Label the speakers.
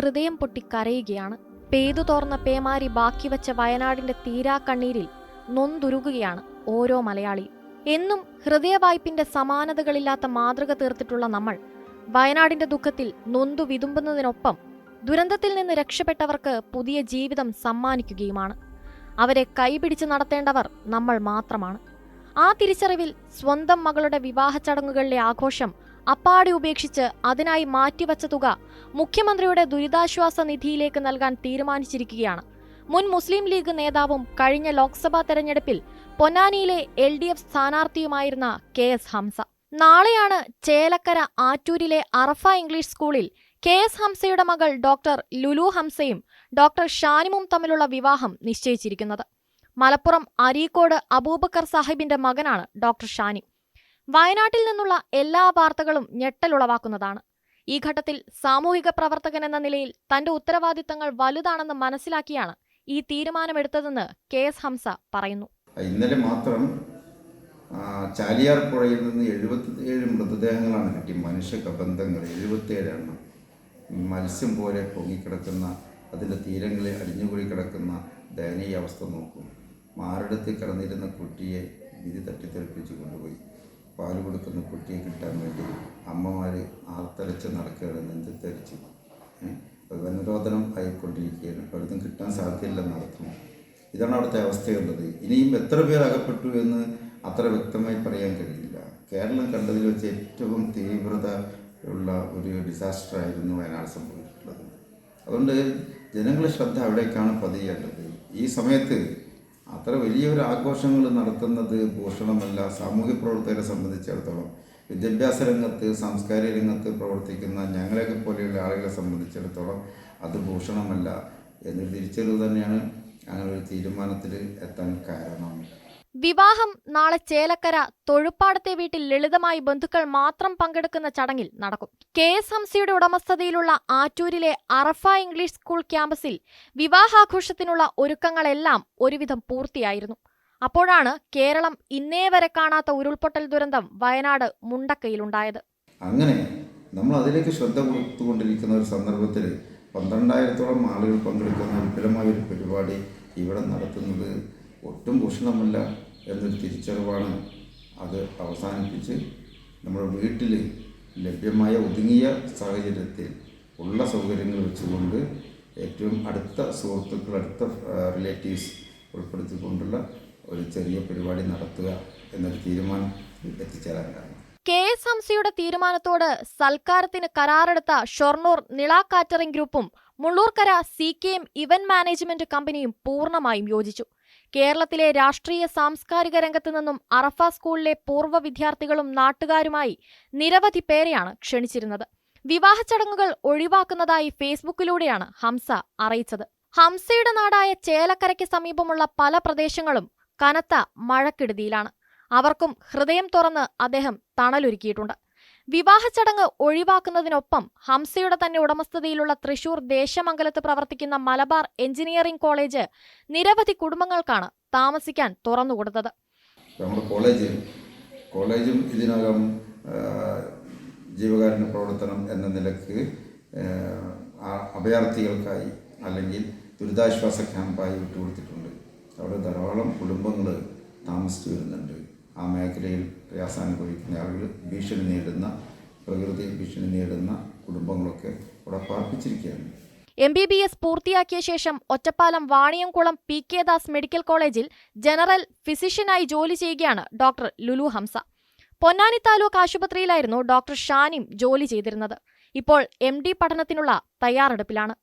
Speaker 1: ഹൃദയം പൊട്ടി കരയുകയാണ് പേതു തോർന്ന പേമാരി ബാക്കി വച്ച വയനാടിന്റെ തീരാക്കണ്ണീരിൽ നൊന്തുരുകുകയാണ് ഓരോ മലയാളി എന്നും ഹൃദയവായ്പിന്റെ സമാനതകളില്ലാത്ത മാതൃക തീർത്തിട്ടുള്ള നമ്മൾ വയനാടിന്റെ ദുഃഖത്തിൽ നൊന്തു വിതുമ്പുന്നതിനൊപ്പം ദുരന്തത്തിൽ നിന്ന് രക്ഷപ്പെട്ടവർക്ക് പുതിയ ജീവിതം സമ്മാനിക്കുകയുമാണ്. അവരെ കൈപിടിച്ച് നടത്തേണ്ടവർ നമ്മൾ മാത്രമാണ്. ആ തിരിച്ചറിവിൽ സ്വന്തം മകളുടെ വിവാഹ ചടങ്ങുകളിലെ ആഘോഷം അപ്പാടെ ഉപേക്ഷിച്ച് അതിനായി മാറ്റിവച്ച തുക മുഖ്യമന്ത്രിയുടെ ദുരിതാശ്വാസ നിധിയിലേക്ക് നൽകാൻ തീരുമാനിച്ചിരിക്കുകയാണ്. മുൻ മുസ്ലിം ലീഗ് നേതാവും കഴിഞ്ഞ ലോക്സഭാ തെരഞ്ഞെടുപ്പിൽ പൊന്നാനിയിലെ എൽ ഡി എഫ് സ്ഥാനാർത്ഥിയുമായിരുന്ന കെ എസ് ഹംസ. നാളെയാണ് ചേലക്കര ആറ്റൂരിലെ അറഫ ഇംഗ്ലീഷ് സ്കൂളിൽ കെ എസ് ഹംസയുടെ മകൾ ഡോക്ടർ ലുലു ഹംസയും ഡോക്ടർ ഷാനിമും തമ്മിലുള്ള വിവാഹം നിശ്ചയിച്ചിരിക്കുന്നത്. മലപ്പുറം അരീക്കോട് അബൂബക്കർ സാഹിബിന്റെ മകനാണ് ഡോക്ടർ ഷാനി. വയനാട്ടിൽ നിന്നുള്ള എല്ലാ വാർത്തകളും ഞെട്ടലുളവാക്കുന്നതാണ്. ഈ ഘട്ടത്തിൽ സാമൂഹിക പ്രവർത്തകൻ എന്ന നിലയിൽ തന്റെ ഉത്തരവാദിത്തങ്ങൾ വലുതാണെന്ന് മനസ്സിലാക്കിയാണ് ഈ തീരുമാനമെടുത്തതെന്ന് കെ എസ് ഹംസ പറയുന്നു.
Speaker 2: ഇന്നലെ മാത്രം ചാലിയാർ പുഴയിൽ നിന്ന് എഴുപത്തിയേഴ് മൃതദേഹങ്ങളാണ് കിട്ടി. മനുഷ്യ കബന്ധങ്ങൾ എഴുപത്തിയേഴെണ്ണം. മത്സ്യം പോലെ പൊങ്ങിക്കിടക്കുന്ന അതിന്റെ തീരങ്ങളിൽ അടിഞ്ഞുകൂടി കിടക്കുന്ന ദയനീയ അവസ്ഥ നോക്കും. മാറിടത്തിൽ കിടന്നിരുന്ന കുട്ടിയെ വിധി തട്ടിത്തെറിപ്പിച്ച് കൊണ്ടുപോയി. പാൽ കൊടുക്കുന്ന കുട്ടിയെ കിട്ടാൻ വേണ്ടി അമ്മമാർ ആർത്തലച്ച് നടക്കുകയാണ് നെഞ്ചത്തെറിച്ച് വനരോധനം ആയിക്കൊണ്ടിരിക്കുകയാണ്. പലതും കിട്ടാൻ സാധ്യതയില്ലെന്ന് അർത്ഥം. ഇതാണ് അവിടുത്തെ അവസ്ഥയുള്ളത്. ഇനിയും എത്ര പേർ അകപ്പെട്ടു എന്ന് അത്ര വ്യക്തമായി പറയാൻ കഴിയില്ല. കേരളം കണ്ടതിൽ വെച്ച് ഏറ്റവും തീവ്രത ഉള്ള ഒരു ഡിസാസ്റ്റർ ആയിരുന്നു വയനാട് സംഭവിച്ചിട്ടുള്ളത്. അതുകൊണ്ട് ജനങ്ങളുടെ ശ്രദ്ധ അവിടേക്കാണ് പതിയേണ്ടത്. ഈ സമയത്ത് അത്ര വലിയൊരു ആഘോഷങ്ങൾ നടത്തുന്നത് ഭൂഷണമല്ല സാമൂഹ്യ പ്രവർത്തകരെ സംബന്ധിച്ചിടത്തോളം. വിദ്യാഭ്യാസ രംഗത്ത് സാംസ്കാരിക രംഗത്ത് പ്രവർത്തിക്കുന്ന ഞങ്ങളെയൊക്കെ പോലെയുള്ള ആളുകളെ സംബന്ധിച്ചിടത്തോളം അത് ഭൂഷണമല്ല. എന്നൊരു തിരിച്ചറിവ് തന്നെയാണ് അങ്ങനെ ഒരു തീരുമാനത്തിൽ എത്താൻ കാരണം.
Speaker 1: വിവാഹം നാളെ ചേലക്കര തൊഴുപ്പാടത്തെ വീട്ടിൽ ലളിതമായി ബന്ധുക്കൾ മാത്രം പങ്കെടുക്കുന്ന ചടങ്ങിൽ നടക്കും. കെ എസ് ഹംസിയുടെ ഉടമസ്ഥതയിലുള്ള ആറ്റൂരിലെ അറഫ ഇംഗ്ലീഷ് സ്കൂൾ ക്യാമ്പസിൽ വിവാഹാഘോഷത്തിനുള്ള ഒരുക്കങ്ങളെല്ലാം ഒരുവിധം പൂർത്തിയായിരുന്നു. അപ്പോഴാണ് കേരളം ഇന്നേ വരെ കാണാത്ത ഉരുൾപൊട്ടൽ ദുരന്തം വയനാട് മുണ്ടക്കയിലുണ്ടായത്.
Speaker 2: അങ്ങനെ നമ്മൾ അതിലേക്ക് ശ്രദ്ധ കൊടുത്തുകൊണ്ടിരിക്കുന്ന ഒരു സന്ദർഭത്തിൽ പന്ത്രണ്ടായിരത്തോളം ആളുകൾ പങ്കെടുക്കുന്ന വിപുലമായ ഒരു പരിപാടി ഇവിടെ നടത്തുന്നത് ഒട്ടും ഭൂഷണമല്ല. എന്നൊരു തിരിച്ചറിവാണ് അത് അവസാനിപ്പിച്ച് നമ്മുടെ വീട്ടിൽ ലഭ്യമായ ഒതുങ്ങിയ സാഹചര്യത്തിൽ ഉള്ള സൗകര്യങ്ങൾ വെച്ചുകൊണ്ട് ഏറ്റവും അടുത്ത സുഹൃത്തുക്കൾ അടുത്ത റിലേറ്റീവ്സ് ഉൾപ്പെടുത്തിക്കൊണ്ടുള്ള ഒരു ചെറിയ പരിപാടി നടത്തുക എന്നൊരു തീരുമാനം എത്തിച്ചേരാൻ കാരണം.
Speaker 1: കെ എസ് ഹംസയുടെ തീരുമാനത്തോട് സൽക്കാരത്തിന് കരാറെടുത്ത ഷൊർണൂർ നിള കാറ്ററിംഗ് ഗ്രൂപ്പും Mullurkara C K M event management കമ്പനിയും പൂർണമായും യോജിച്ചു. കേരളത്തിലെ രാഷ്ട്രീയ സാംസ്കാരിക രംഗത്തു നിന്നും അറഫ സ്കൂളിലെ പൂർവ വിദ്യാർത്ഥികളും നാട്ടുകാരുമായി നിരവധി പേരെയാണ് ക്ഷണിച്ചിരുന്നത്. വിവാഹ ചടങ്ങുകൾ ഒഴിവാക്കുന്നതായി ഫേസ്ബുക്കിലൂടെയാണ് ഹംസ അറിയിച്ചത്. ഹംസയുടെ നാടായ ചേലക്കരയ്ക്ക് സമീപമുള്ള പല പ്രദേശങ്ങളും കനത്ത മഴക്കെടുതിയിലാണ്. അവർക്കും ഹൃദയം തുറന്ന് അദ്ദേഹം തണലൊരുക്കിയിട്ടുണ്ട്. വിവാഹ ചടങ്ങ് ഒഴിവാക്കുന്നതിനൊപ്പം ഹംസയുടെ തന്നെ ഉടമസ്ഥതയിലുള്ള തൃശൂർ ദേശമംഗലത്ത് പ്രവർത്തിക്കുന്ന മലബാർ എഞ്ചിനീയറിംഗ് കോളേജ് നിരവധി കുടുംബങ്ങൾക്കാണ് താമസിക്കാൻ തുറന്നുകൊടുത്തത്
Speaker 2: നമ്മുടെ കോളേജ് ഇതിനകം ജീവകാരുണ്യ പ്രവർത്തനം എന്ന നിലയ്ക്ക് അഭയാർത്ഥികൾക്കായി അല്ലെങ്കിൽ ദുരിതാശ്വാസ ക്യാമ്പായി വിട്ടുകൊടുത്തിട്ടുണ്ട്. അവിടെ ധാരാളം കുടുംബങ്ങൾ താമസിച്ചു വരുന്നുണ്ട്. ആ മേഖലയിൽ പ്രയാസാനുഭവിക്കുന്ന ആളുകൾ ഭീഷണി നേരിടുന്ന പ്രകൃതി ഭീഷണി നേരിടുന്ന കുടുംബങ്ങളൊക്കെ ഇവിടെ പാർപ്പിച്ചിരിക്കുകയാണ്.
Speaker 1: എം ബി ബി എസ് പൂർത്തിയാക്കിയ ശേഷം Ottapalam Vaniyamkulam P K Das medical കോളേജിൽ ജനറൽ ഫിസിഷ്യനായി ജോലി ചെയ്യുകയാണ് ഡോക്ടർ ലുലു ഹംസ. പൊന്നാനി താലൂക്ക് ആശുപത്രിയിലായിരുന്നു ഡോക്ടർ ഷാനിം ജോലി ചെയ്തിരുന്നത്. ഇപ്പോൾ എം ഡി പഠനത്തിനുള്ള തയ്യാറെടുപ്പിലാണ്.